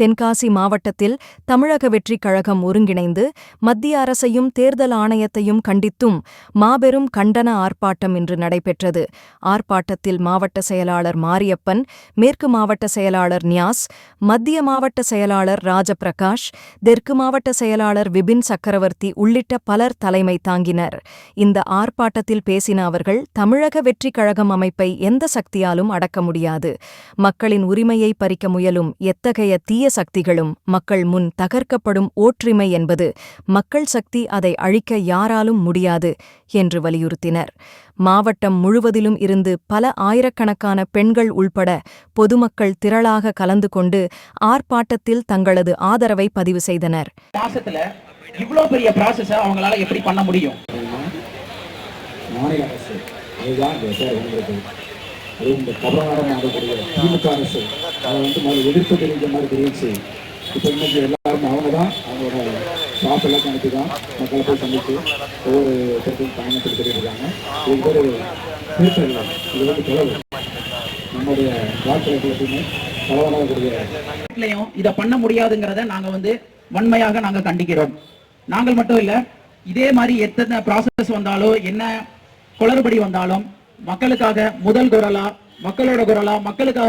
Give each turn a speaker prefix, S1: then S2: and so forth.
S1: தென்காசி மாவட்டத்தில் தமிழக வெற்றிக் கழகம் ஒருங்கிணைந்து மத்திய அரசையும் தேர்தல் ஆணையத்தையும் கண்டித்தும் மாபெரும் கண்டன ஆர்ப்பாட்டம் இன்று நடைபெற்றது. ஆர்ப்பாட்டத்தில் மாவட்ட செயலாளர் மாரியப்பன் மேற்கு மாவட்ட செயலாளர் நியாஸ் மத்திய மாவட்ட செயலாளர் ராஜபிரகாஷ் தெற்கு மாவட்ட செயலாளர் விபின் சக்கரவர்த்தி உள்ளிட்ட பலர் தலைமை தாங்கினர். இந்த ஆர்ப்பாட்டத்தில் பேசின அவர்கள் தமிழக வெற்றிக் கழகம் அமைப்பை எந்த சக்தியாலும் அடக்க முடியாது. மக்களின் உரிமையை பறிக்க முயலும் எத்தகைய தீய சக்திகளும் மக்கள் முன் தகர்க்கப்படும் ஓற்றுமை என்பது மக்கள் சக்தி அதை அழிக்க யாராலும் முடியாது என்று வலியுறுத்தினர். மாவட்டம் முழுவதிலும் இருந்து பல ஆயிரக்கணக்கான பெண்கள் உள்பட பொதுமக்கள் திரளாக கலந்து கொண்டு ஆர்ப்பாட்டத்தில் தங்களது ஆதரவை பதிவு செய்தனர்.
S2: இவ்ளோ பெரிய ப்ராசஸ அவங்களால எப்படி பண்ண முடியும்?
S3: மாநில அரசு அதுதான் இந்த சார் உங்களுக்கு அது இந்த கபலநாடம் ஆகக்கூடிய திமுக அரசு அதை வந்து முதல்ல எதிர்ப்பு தெரிவித்த மாதிரி தெரிவிச்சு இப்போ இன்னைக்கு எல்லாரும் அவங்க தான் அவங்களோட ஸ்டாஃப் எல்லாம் கணக்கு தான் மக்களை போய் சந்தித்து ஒவ்வொரு இடத்துக்கும் பயணத்தில் தெரிவிக்கிறாங்க இது பேர் இது வந்து கிளவு நம்முடைய வாக்குகளுக்கு எப்பயுமே கலவராகக்கூடிய
S2: வீட்லயும் பண்ண முடியாதுங்கிறத நாங்க வந்து வன்மையாக நாங்க கண்டிக்கிறோம். நாங்கள் மட்டும் இல்ல இதே மாதிரி எத்தனை ப்ராசஸ் வந்தாலும் என்ன குளறுபடி வந்தாலும் மக்களுக்காக முதல் குரலா மக்களோட குரலா மக்களுக்காக